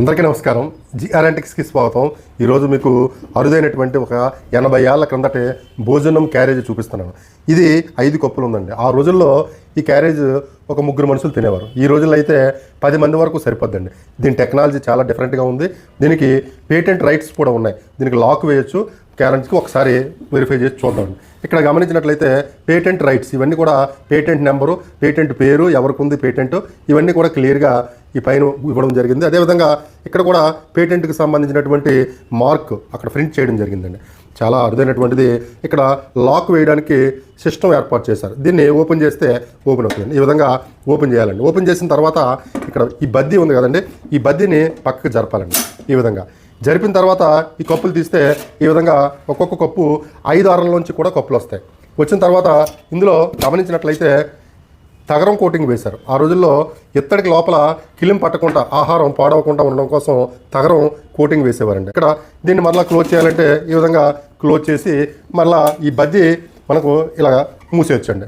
అందరికీ నమస్కారం. జిఆర్ఎంటిక్స్కి స్వాగతం. ఈరోజు మీకు అరుదైనటువంటి ఒక ఎనభై ఏళ్ళ క్రిందటే భోజనం క్యారేజ్ చూపిస్తున్నాను. ఇది ఐదు కప్పులు ఉందండి ఆ రోజుల్లో ఈ క్యారేజ్ ఒక ముగ్గురు మనుషులు తినేవారు. ఈ రోజుల్లో అయితే పది మంది వరకు సరిపోద్దండి. దీని టెక్నాలజీ చాలా డిఫరెంట్గా ఉంది. దీనికి పేటెంట్ రైట్స్ కూడా ఉన్నాయి. దీనికి లాక్ వేయొచ్చు. క్యారెంట్స్కి ఒకసారి వెరిఫై చేసి చూద్దాం. ఇక్కడ గమనించినట్లయితే పేటెంట్ రైట్స్ ఇవన్నీ కూడా పేటెంట్ నెంబరు పేటెంట్ పేరు ఎవరికి ఉంది పేటెంట్ ఇవన్నీ కూడా క్లియర్గా ఈ పైన ఇవ్వడం జరిగింది. అదేవిధంగా ఇక్కడ కూడా పేటెంట్కి సంబంధించినటువంటి మార్క్ అక్కడ ప్రింట్ చేయడం జరిగిందండి. చాలా అరుదైనటువంటిది. ఇక్కడ లాక్ వేయడానికి సిస్టమ్ ఏర్పాటు చేశారు. దీన్ని ఓపెన్ చేస్తే ఓపెన్ అవుతుంది ఈ విధంగా ఓపెన్ చేయాలండి. ఓపెన్ చేసిన తర్వాత ఇక్కడ ఈ బద్దీ ఉంది కదండి. ఈ బద్దీని పక్కకు జరపాలండి. ఈ విధంగా జరిపిన తర్వాత ఈ కప్పులు తీస్తే ఈ విధంగా ఒక్కొక్క కప్పు ఐదు ఆరల కూడా కప్పులు వస్తాయి. వచ్చిన తర్వాత ఇందులో గమనించినట్లయితే తగరం కోటింగ్ వేశారు. ఆ రోజుల్లో ఇత్తడికి లోపల కిలిం పట్టకుండా ఆహారం పాడవకుండా ఉండడం కోసం తగరం కోటింగ్ వేసేవారండి. ఇక్కడ దీన్ని మరలా క్లోజ్ చేయాలంటే ఈ విధంగా క్లోజ్ చేసి మరలా ఈ బజ్జీ మనకు ఇలా మూసేయచ్చండి.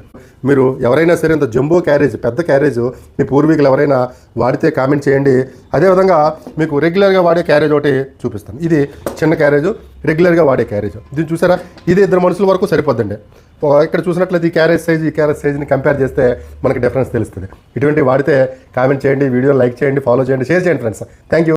మీరు ఎవరైనా సరే ఇంత జంబో క్యారేజ్ పెద్ద క్యారేజ్ మీ పూర్వీకులు ఎవరైనా వాడితే కామెంట్ చేయండి. అదేవిధంగా మీకు రెగ్యులర్గా వాడే క్యారేజ్ ఒకటి చూపిస్తాను. ఇది చిన్న క్యారేజ్ రెగ్యులర్గా వాడే క్యారేజ్. దీన్ని చూసారా? ఇది ఇద్దరు మనుషుల వరకు సరిపోద్దండి. ఇక్కడ చూసినట్లయితే ఈ క్యారేజ్ సైజ్ ఈ క్యారేజ్ సైజ్ని కంపేర్ చేస్తే మనకి డిఫరెన్స్ తెలుస్తుంది. ఇటువంటి వాడితే కామెంట్ చేయండి వీడియో లైక్ చేయండి ఫాలో చేయండి షేర్ చేయండి ఫ్రెండ్స్ థ్యాంక్ యూ